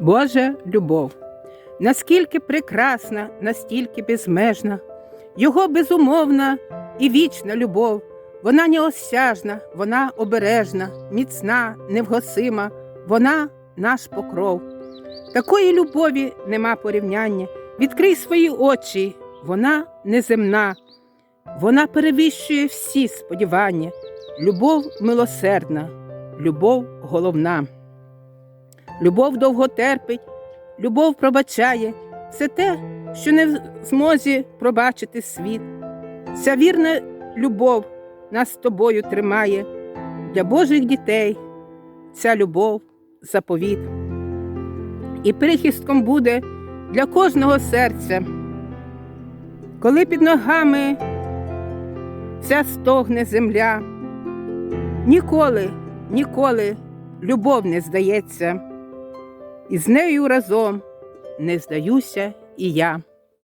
Божа любов. Наскільки прекрасна, настільки безмежна, Його безумовна і вічна любов. Вона неосяжна, вона обережна, міцна, невгасима, вона наш покров. Такої любові нема порівняння. Відкрий свої очі, вона неземна, вона перевищує всі сподівання. Любов милосердна, любов головна. Любов довго терпить, любов пробачає все те, що не в змозі пробачити світ. Ця вірна любов нас з тобою тримає для Божих дітей. Ця любов заповіт. І прихистком буде для кожного серця. Коли під ногами вся стогне земля, ніколи, ніколи любов не здається, і з нею разом не здаюся і я.